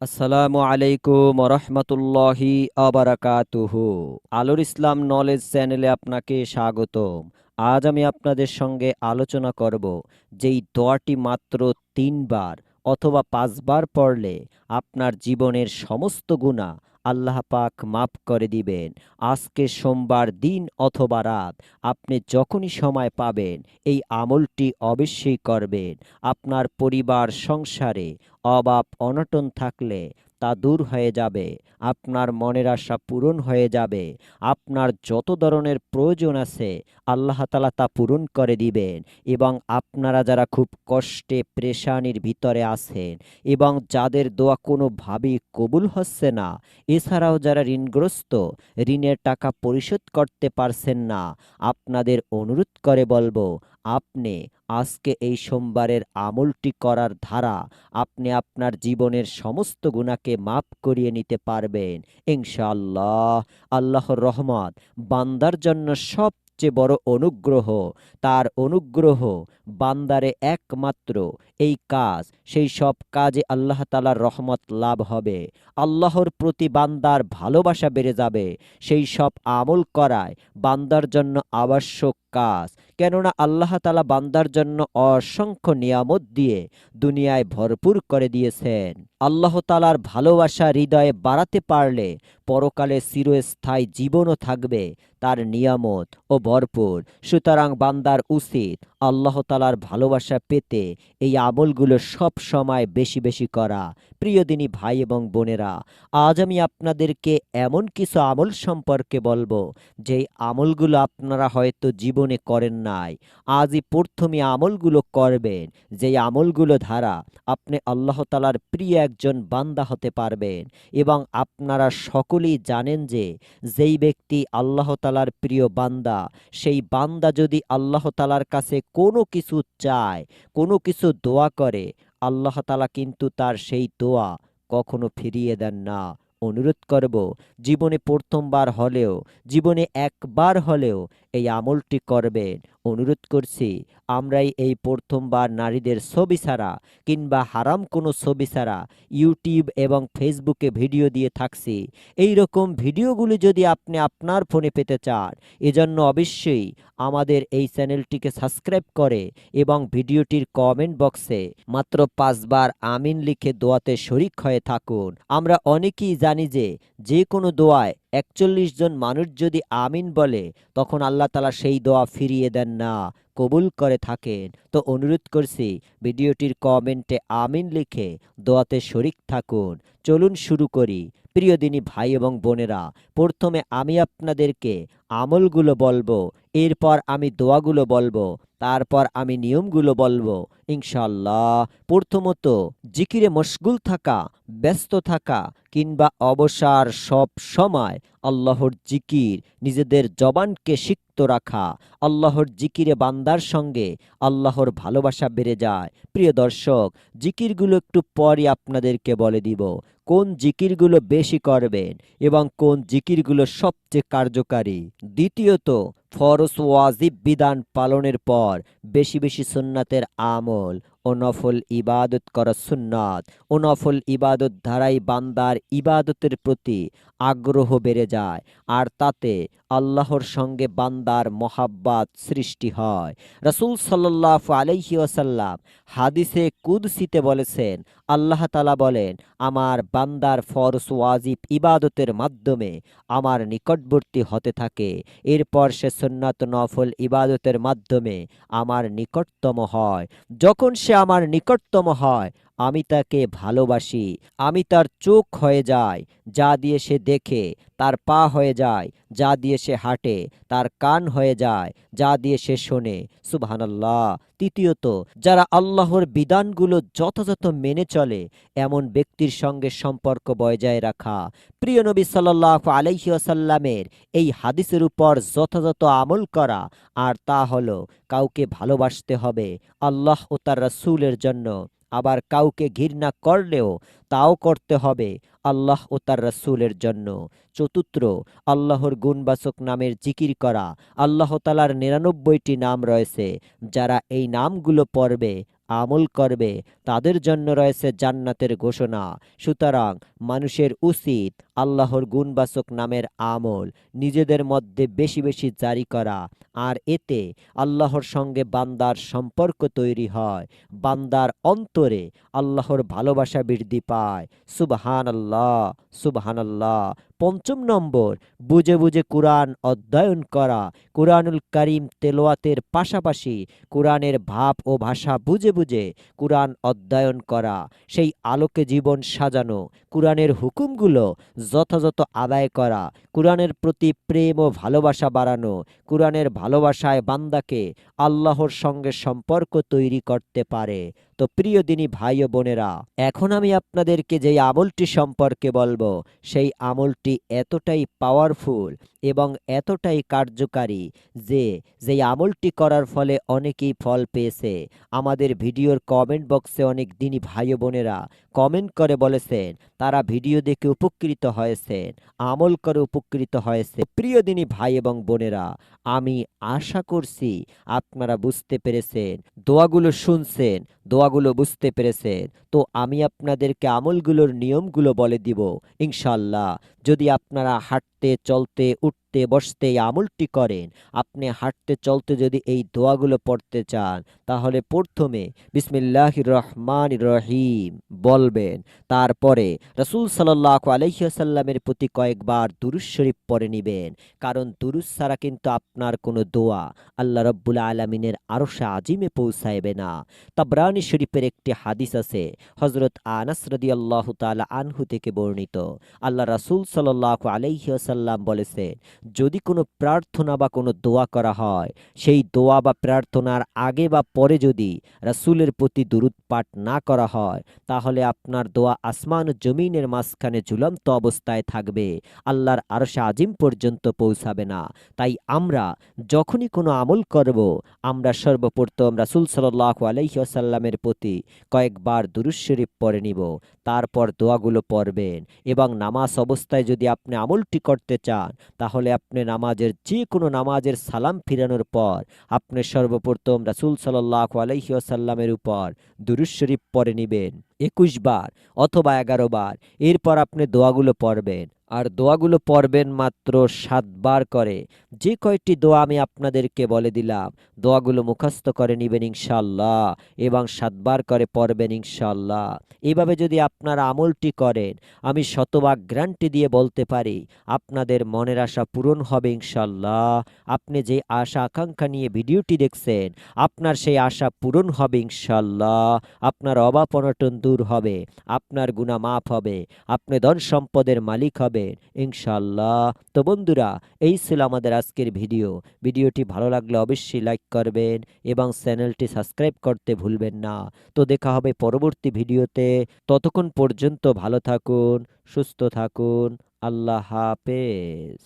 আসসালামু আলাইকুম রহমতুল্লাহি আবারাকাতুহু। আলোর ইসলাম নলেজ চ্যানেলে আপনাকে স্বাগতম। আজ আমি আপনাদের সঙ্গে আলোচনা করব যেই দোয়াটি মাত্র তিনবার অথবা পাঁচবার পড়লে আপনার জীবনের সমস্ত গুণা আল্লাহ পাক মাফ করে দিবেন। আজকে সোমবার দিন অথবা রাত আপনি যখনই সময় পাবেন, এই আমলটি অবশ্যই করবেন। আপনার পরিবার, সংসারে অভাব, অনটন থাকলে তা দূর হয়ে যাবে, আপনার মনের আশা পূরণ হয়ে যাবে, আপনার যত ধরনের প্রয়োজন আছে, আল্লাহ তালা তা পূরণ করে দিবেন এবং আপনারা যারা খুব কষ্টে প্রেশানির ভিতরে আছেন এবং যাদের দোয়া কোনোভাবেই কবুল হচ্ছে না, এছাড়াও যারা ঋণগ্রস্ত, ঋণের টাকা পরিশোধ করতে পারছেন না, আপনাদের অনুরোধ করে বলব আপনি আজকে এই সোমবারের আমলটি করার ধারা আপনি আপনার জীবনের সমস্ত গুণাকে মাফ করিয়ে নিতে পারবেন। ইনশাআল্লাহ, আল্লাহর রহমত, বান্দার জন্য সবচেয়ে বড় অনুগ্রহ, তার অনুগ্রহ বান্দারে একমাত্র এই কাজ, সেই সব কাজে আল্লাহ তালার রহমত লাভ হবে। আল্লাহর প্রতি বান্দার ভালোবাসা বেড়ে যাবে, সেই সব আমল করায় বান্দার জন্য আবশ্যক কাজ। কেননা আল্লাহ তালা বান্দার জন্য অসংখ্য নিয়ামত দিয়ে দুনিয়ায় ভরপুর করে দিয়েছেন। আল্লাহ তালার ভালোবাসা হৃদয়ে বাড়াতে পারলে পরকালে চিরস্থায়ী জীবনও থাকবে, তার নিয়ামত ও ভরপুর। সুতরাং বান্দার উচিত আল্লাহ তালার ভালোবাসা পেতে এই আমলগুলো সব সময় বেশি বেশি করা। প্রিয় দিনী ভাই এবং বোনেরা, আজ আমি আপনাদেরকে এমন কিছু আমল সম্পর্কে বলব, যেই আমলগুলো আপনারা হয়তো জীবনে করেন নাই। আজই প্রথমে আমলগুলো করবেন, যেই আমলগুলো ধারা আপনি আল্লাহ তালার প্রিয় একজন বান্দা হতে পারবেন এবং আপনারা সকলেই জানেন যে যেই ব্যক্তি আল্লাহ তালার প্রিয় বান্দা, সেই বান্দা যদি আল্লাহ তালার কাছে কোনো কিছু চায়, কোনো কিছু দোয়া করে, আল্লাহ তালা কিন্তু তার সেই দোয়া কখনো ফিরিয়ে দেন না। অনুরোধ করব, জীবনে প্রথমবার হলেও, জীবনে একবার হলেও এই আমলটি করবেন। অনুরোধ করছি, আমরাই এই প্রথমবার নারীদের ছবি ছাড়া কিংবা হারাম কোনো ছবি ছাড়া ইউটিউব এবং ফেসবুকে ভিডিও দিয়ে থাকছি। এই রকম ভিডিওগুলি যদি আপনি আপনার ফোনে পেতে চান, এজন্য অবশ্যই আমাদের এই চ্যানেলটিকে সাবস্ক্রাইব করে এবং ভিডিওটির কমেন্ট বক্সে মাত্র পাঁচবার আমিন লিখে দোয়াতে শরিক হয়ে থাকুন। আমরা অনেকেই জানি যে যে কোনো দোয়ায় একচল্লিশ জন মানুষ যদি আমিন বলে, তখন আল্লাহ তালা সেই দোয়া ফিরিয়ে দেন না, কবুল করে থাকেন। তো অনুরোধ করছি, ভিডিওটির কমেন্টে আমিন লিখে দোয়াতে শরিক থাকুন। চলুন শুরু করি। প্রিয় দিনী ভাই এবং বোনেরা, প্রথমে আমি আপনাদেরকে আমলগুলো বলব, এরপর আমি দোয়াগুলো বলব। তারপর আমি নিয়মগুলো বলব। ইনশাল্লাহ প্রথমত, জিকিরে মশগুল থাকা, ব্যস্ত থাকা, কিংবা অবসর সব সময় আল্লাহর জিকির, নিজেদের জবানকে সিক্ত রাখা, আল্লাহর জিকিরে বান্দার সঙ্গে আল্লাহর ভালোবাসা বেড়ে যায়। প্রিয় দর্শক, জিকিরগুলো একটু পরই আপনাদেরকে বলে দিব। কোন জিকিরগুলো বেশি করবেন এবং কোন জিকিরগুলো সবচেয়ে কার্যকারী? দ্বিতীয়ত ফরস ওয়াজিব বিধান পালনের পর। বেশি বেশি সুন্নাতের আমল ও নফল ইবাদত করা সুন্নাত। ও নফল ইবাদত ধারাই বান্দার ইবাদতের প্রতি আগ্রহ বেড়ে যায়, আর তাতে আল্লাহর সঙ্গে বান্দার মহাব্বাত সৃষ্টি হয়। রসুল সাল্লাহ আলাইহি ওসাল্লাম হাদিসে কুদসিতে বলেছেন, আল্লাহ তালা বলেন, আমার বান্দার ফরস ওয়াজিব ইবাদতের মাধ্যমে আমার নিকটবর্তী হতে থাকে। এরপর সে সুন্নাত নফল ইবাদতের মাধ্যমে আমার নিকটতম হয়। যখন সে আমার নিকটতম হয়। আমি তাকে ভালোবাসি, আমি তার চোখ হয়ে যাই, যা দিয়ে সে দেখে, তার পা হয়ে যায়, যা দিয়ে সে হাঁটে, তার কান হয়ে যায়, যা দিয়ে সে শোনে। সুবহানাল্লাহ। তৃতীয়ত, যারা আল্লাহর বিধানগুলো যথাযথ মেনে চলে, এমন ব্যক্তির সঙ্গে সম্পর্ক বজায় রাখা। প্রিয় নবী সাল্লাহ আলাইসাল্লামের এই হাদিসের উপর যথাযথ আমল করা, আর তা হলো, কাউকে ভালোবাসতে হবে আল্লাহ ও তার রসুলের জন্য। আবার কাউকে ঘৃণা করলেও তাও করতে হবে আল্লাহ ও তার রসুলের জন্য। চতুর্থ, আল্লাহর গুণবাচক নামের জিকির করা। আল্লাহ তালার নিরানব্বইটি নাম রয়েছে। যারা এই নামগুলো পড়বে আমল করবে, তাদের জন্য রয়েছে জান্নাতের ঘোষণা। সুতরাং মানুষের উচিত আল্লাহর গুণবাচক নামের আমল নিজেদের মধ্যে বেশি বেশি জারি করা, আর এতে আল্লাহর সঙ্গে বান্দার সম্পর্ক তৈরি হয়। বান্দার অন্তরে আল্লাহর ভালোবাসা বৃদ্ধি পায়। সুবহান আল্লাহ সুবহান আল্লাহ পঞ্চম নম্বর, বুঝে বুঝে কোরআন অধ্যয়ন করা। কোরআনুল করিম তেলোয়াতের পাশাপাশি কোরআনের ভাব ও ভাষা বুঝে বুঝে কোরআন অধ্যয়ন করা, সেই আলোকে জীবন সাজানো, কোরআনের হুকুমগুলো যথাযথ আদায় করা, কোরআনের প্রতি প্রেম ও ভালোবাসা বাড়ানো, কোরআনের ভালোবাসায় বান্দাকে আল্লাহর সঙ্গে সম্পর্ক তৈরি করতে পারে। তো প্রিয় দিনী ভাই ও বোনেরা, এখন আমি আপনাদেরকে যেই আমলটি সম্পর্কে বলব, সেই আমলটি এতটাই পাওয়ারফুল এবং এতটাই কার্যকারী যে, যেই আমলটি করার ফলে অনেকেই ফল পেয়েছে। আমাদের ভিডিওর কমেন্ট বক্সে অনেক দিনই ভাই ও বোনেরা কমেন্ট করে বলেছেন, তারা ভিডিও দেখে উপকৃত হয়েছেন, আমল করে উপকৃত হয়েছে। প্রিয় দিনী ভাই এবং বোনেরা আমি আশা করছি আপনারা বুঝতে পেরেছেন, দোয়াগুলো শুনছেন, দোয়াগুলো বুঝতে পেরেছেন। তো আমি আপনাদেরকে আমলগুলোর নিয়মগুলো বলে দিব ইনশাল্লাহ যদি আপনারা হাঁটতে, চলতে, উঠতে বসতে এই আমলটি করেন। আপনি হাঁটতে চলতে যদি এই দোয়াগুলো পড়তে চান, তাহলে প্রথমে বিসমিল্লাহ রহমান রহিম বলবেন। তারপরে রসুল সাল্লাহ আলহিহাসাল্লামের প্রতি কয়েকবার দুরুজ শরীফ পড়ে নিবেন। কারণ দুরুজ ছাড়া কিন্তু আপনার কোনো দোয়া আল্লাহ রব্বুল আলমিনের আরশে আজিমে পৌঁছাইবে না। তাবরানি শরীফের একটি হাদিস আছে হজরত আনাস রদি আল্লাহ তালা আনহু থেকে বর্ণিত। আল্লাহ রাসুল সাল্লাহ আলাইসাল্লাম বলেছেন যদি কোনো প্রার্থনা বা কোনো দোয়া করা হয়, সেই দোয়া বা প্রার্থনার আগে বা পরে যদি রাসুলের প্রতি দুরুদ পাঠ না করা হয়, তাহলে আপনার দোয়া আসমান ও জমিনের মাঝখানে ঝুলন্ত অবস্থায় থাকবে। আল্লাহর আরশে আজিম পর্যন্ত পৌঁছাবে না। তাই আমরা যখনই কোনো আমল করব, আমরা সর্বপ্রথম রাসুল সাল্লাহ আলাইসাল্লামের প্রতি কয়েকবার দুরুজ শরীফ পড়ে নিব। তারপর দোয়াগুলো পড়বেন এবং নামাজ অবস্থায় যদি আপনি আমলটি করতে চান, তাহলে আপনি নামাজের যে কোনো নামাজের সালাম ফিরানোর পর আপনি সর্বপ্রথম রাসুল সাল্লাহ আলাইসাল্লামের উপর দুরুশ শরীফ পরে নিবেন, একুশ বার অথবা এগারো বার। এরপর আপনি দোয়াগুলো পড়বেন। আর দোয়াগুলো পড়বেন মাত্র সাতবার করে। যে কয়েকটি দোয়া আমি আপনাদেরকে বলে দিলাম, দোয়াগুলো মুখস্থ করে নেবেন ইনশাল্লাহ এবং সাতবার করে পড়বেন ইনশাল্লাহ এভাবে যদি আপনারা আমলটি করেন, আমি শতভাগ গ্যারান্টি দিয়ে বলতে পারি, আপনাদের মনের আশা পূরণ হবে ইনশাল্লাহ আপনি যে আশা আকাঙ্ক্ষা নিয়ে ভিডিওটি দেখছেন, আপনার সেই আশা পূরণ হবে ইনশাল্লাহ আপনার অভাব অনটন দূর হবে, আপনার গুণা মাফ হবে, আপনি ধন সম্পদের মালিক হবেন ইনশাল্লাহ তো বন্ধুরা, এই ছিল আমাদের আজকের ভিডিও। ভিডিওটি ভালো লাগলে অবশ্যই লাইক করবেন এবং চ্যানেলটি সাবস্ক্রাইব করতে ভুলবেন না। তো দেখা হবে পরবর্তী ভিডিওতে। ততক্ষণ পর্যন্ত ভালো থাকুন, সুস্থ থাকুন। আল্লাহ হাফেজ।